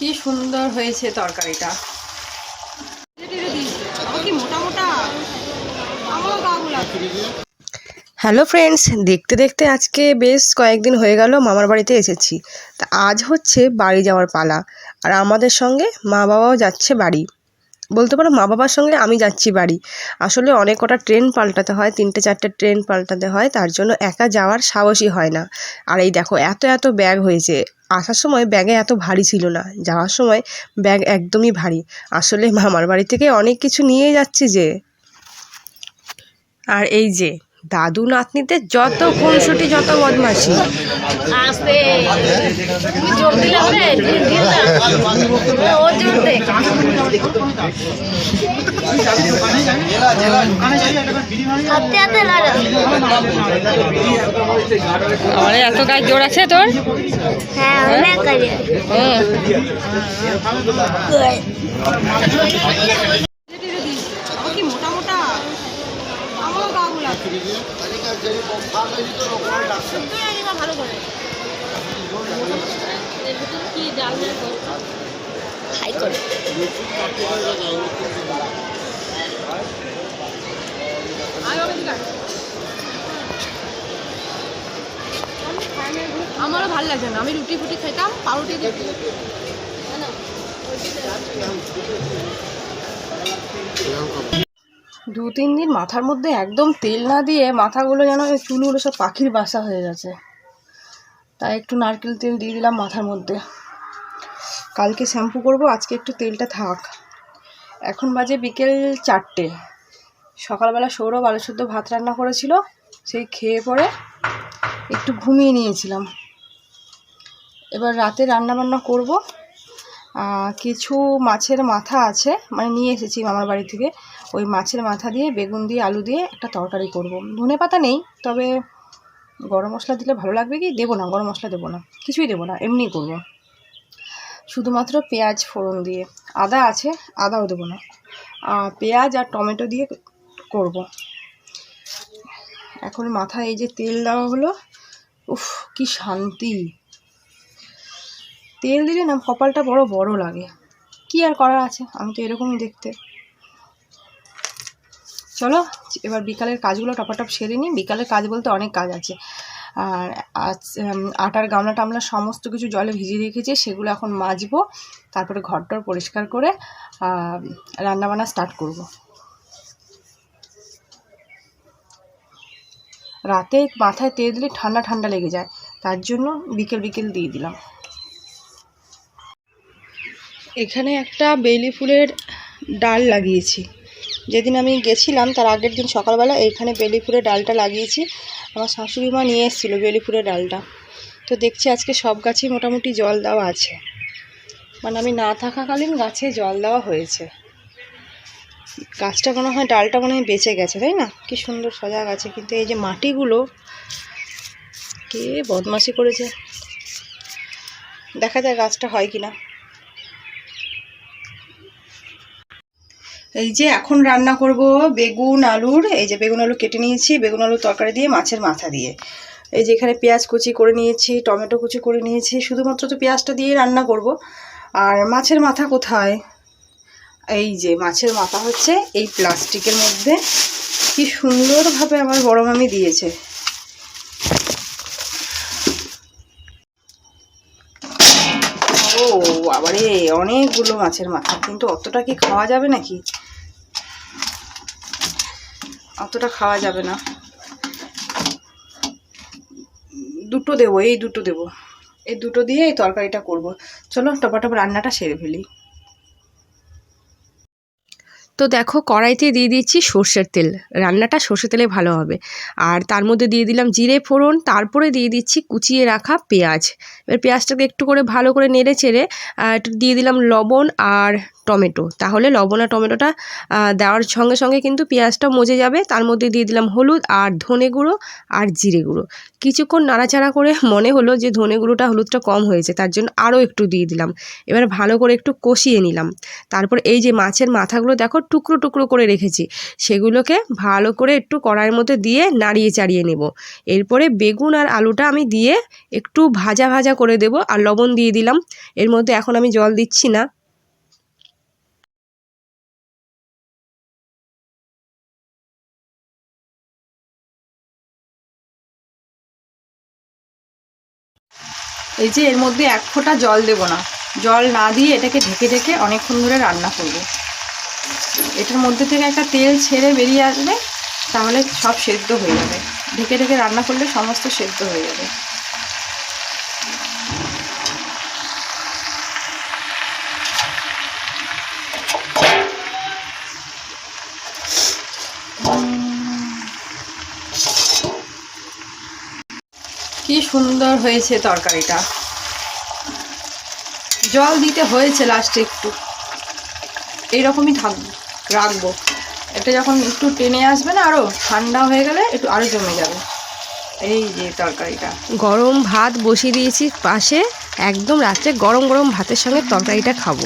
কি সুন্দর হয়েছে তরকারিটা। হ্যালো ফ্রেন্ডস, দেখতে দেখতে আজকে বেশ কয়েকদিন হয়ে গেল মামার বাড়িতে এসেছি। তা আজ হচ্ছে বাড়ি যাওয়ার পালা, আর আমাদের সঙ্গে মা বাবাও যাচ্ছে বাড়ি। বলতে পারো মা বাবার সঙ্গে আমি যাচ্ছি বাড়ি। আসলে অনেক কটা ট্রেন পাল্টাতে হয়, তিনটে চারটে ট্রেন পাল্টাতে হয়, তার জন্য একা যাওয়ার সাহসই হয় না। আর এই দেখো, এত এত ব্যাগ হয়েছে। আসার সময় ব্যাগে এত ভারী ছিল না, যাওয়ার সময় ব্যাগ একদমই ভারী। আসলে মামার বাড়ি থেকে অনেক কিছু নিয়ে যাচ্ছি যে। আর এই যে দাদু নাতনিদের যত খুনসুটি যত বদমাসি আমার এত গায়ে জোর আছে তোর? হ্যাঁ অনেক কাজে কি মোটা মোটা আমারও গাগুলো ভালো করে হাই করে। আমারও ভালো লাগছে না। আমি রুটি ফুটি খেতাম পাউরুটি দিয়ে দু তিন দিন মাথার মধ্যে একদম তেল না দিয়ে মাথাগুলো যেন ওই চুলগুলো সব পাখির বাসা হয়ে গেছে। তাই একটু নারকেল তেল দিয়ে দিলাম মাথার মধ্যে। কালকে শ্যাম্পু করব, আজকে একটু তেলটা থাক। এখন বাজে বিকেল চারটে। সকালবেলা সৌরভ আলু শুদ্ধ ভাত রান্না করেছিল, সেই খেয়ে পরে একটু ঘুমিয়ে নিয়েছিলাম। এবার রাতে রান্না বান্না করব। কিছু মাছের মাথা আছে মানে নিয়ে এসেছি মামার বাড়ি থেকে। ওই মাছের মাথা দিয়ে, বেগুন দিয়ে, আলু দিয়ে একটা তরকারি করব। ধনে পাতা নেই, তবে গরম মশলা দিলে ভালো লাগবে কি? দেবো না, গরম মশলা দেবো না। কিছুই দেবো না, এমনি করব। শুধুমাত্র পেঁয়াজ ফোড়ন দিয়ে। আদা আছে, আদাও দেবো না। পেঁয়াজ আর টমেটো দিয়ে করব। এখন মাথায় এই যে তেল দেওয়া হলো, উফ, কি শান্তি। তেল দিলে না কপালটা বড় বড় লাগে। কি আর করার আছে? আমি তো এরকমই দেখতে। চলো, এবার বিকালের কাজগুলো টপাটপ সেরে নিই। বিকালের কাজ বলতে অনেক কাজ আছে। আর আটার গামলা টামলা সমস্ত কিছু জলে ভিজিয়ে রেখেছি, সেগুলো এখন মাজবো। তারপরে ঘরটর পরিষ্কার করে রান্নাবান্না স্টার্ট করব। রাতে মাথায় তেল দিলে ঠান্ডা ঠান্ডা লেগে যায়। তার জন্য বিকেল বিকেল দিয়ে দিলাম। এখানে একটা বেলি ফুলের ডাল লাগিয়েছি। যেদিন আমি গেছিলাম, তার আগের দিন সকালবেলা এইখানে বেলি ফুলের ডালটা লাগিয়েছি। আমার শাশুড়ি মা নিয়ে এসেছিল বেলি ফুলের ডালটা। তো দেখছি আজকে সব গাছেই মোটামুটি জল দেওয়া আছে। মানে আমি না থাকাকালীন গাছে জল দেওয়া হয়েছে। গাছটা মনে হয়, ডালটা মনে হয় বেঁচে গেছে, তাই না? কি সুন্দর সজাগ আছে কিন্তু এই যে মাটিগুলো, কে বদমাশি করেছে? দেখা যায় গাছটা হয় কি না এই যে এখন রান্না করব বেগুন, আলুর। এই যে বেগুন, আলু কেটে নিয়েছি। বেগুন আলুর তরকারি দিয়ে, মাছের মাথা দিয়ে। এই যে এখানে পেঁয়াজ কুচি করে নিয়েছি, টমেটো কুচি করে নিয়েছি। শুধুমাত্র তো পেঁয়াজটা দিয়ে রান্না করব। আর মাছের মাথা কোথায়? এই যে মাছের মাথা হচ্ছে এই প্লাস্টিকের মধ্যে। কি সুন্দরভাবে আমার বড় মামি দিয়েছে। ও আবারে অনেকগুলো মাছের মাথা কিন্তু অতটা কি খাওয়া যাবে নাকি? অতটা খাওয়া যাবে না। দুটো দেবো, এই দুটো দেবো। এই দুটো দিয়ে এই তরকারিটা করব। চলো টপাটপ রান্নাটা সেরে ফেলি। তো দেখো কড়াইতে দিয়ে দিচ্ছি সর্ষের তেল। রান্নাটা সর্ষের তেলে ভালো হবে। আর তার মধ্যে দিয়ে দিলাম জিরে, ফোড়ন, তারপরে দিয়ে দিচ্ছি কুচিয়ে রাখা পেঁয়াজ। এবার পেঁয়াজটাকে একটু করে ভালো করে নেড়ে চেড়ে একটু দিয়ে দিলাম লবণ আর টমেটো। তাহলে লবণ আর টমেটোটা দেওয়ার সঙ্গে সঙ্গে কিন্তু পেঁয়াজটা মজে যাবে। তার মধ্যে দিয়ে দিলাম হলুদ আর ধনে গুঁড়ো আর জিরে গুঁড়ো। কিছুক্ষণ নাড়াচাড়া করে মনে হলো যে ধনে গুঁড়োটা হলুদটা কম হয়েছে, তার জন্য আরও একটু দিয়ে দিলাম। এবার ভালো করে একটু কষিয়ে নিলাম। তারপর এই যে মাছের মাথাগুলো, দেখো টুকরো টুকরো করে রেখেছি। সেগুলোকে ভালো করে একটু কড়াইয়ের মধ্যে দিয়ে নাড়িয়ে চাড়িয়ে নেব। এরপরে বেগুন আর আলুটা আমি দিয়ে একটু ভাজা ভাজা করে দেব আর লবণ দিয়ে দিলাম। এর মধ্যে এখন আমি জল দিচ্ছি না। এই যে এর মধ্যে এক ফোঁটা জল দেব না। জল না দিয়ে এটাকে ঢেকে ঢেকে অনেকক্ষণ ধরে রান্না করব। এটার মধ্যে থেকে একটা তেল ছেড়ে বেরিয়ে আসবে, তাহলে সব সেদ্ধ হয়ে যাবে। ঢেকে ঢেকে রান্না করলে সমস্ত সেদ্ধ হয়ে যাবে। কি সুন্দর হয়েছে তরকারিটা। জল দিতে হয়েছে লাস্টে একটু। এইরকমই থাকব রাখব। এটা যখন একটু টেনে আসবে না আরও ঠান্ডা হয়ে গেলে একটু আরও জমে যাবে। এই যে তরকারিটা। গরম ভাত বসিয়ে দিয়েছি পাশে, একদম রাত্রে গরম গরম ভাতের সঙ্গে তরকারিটা খাব।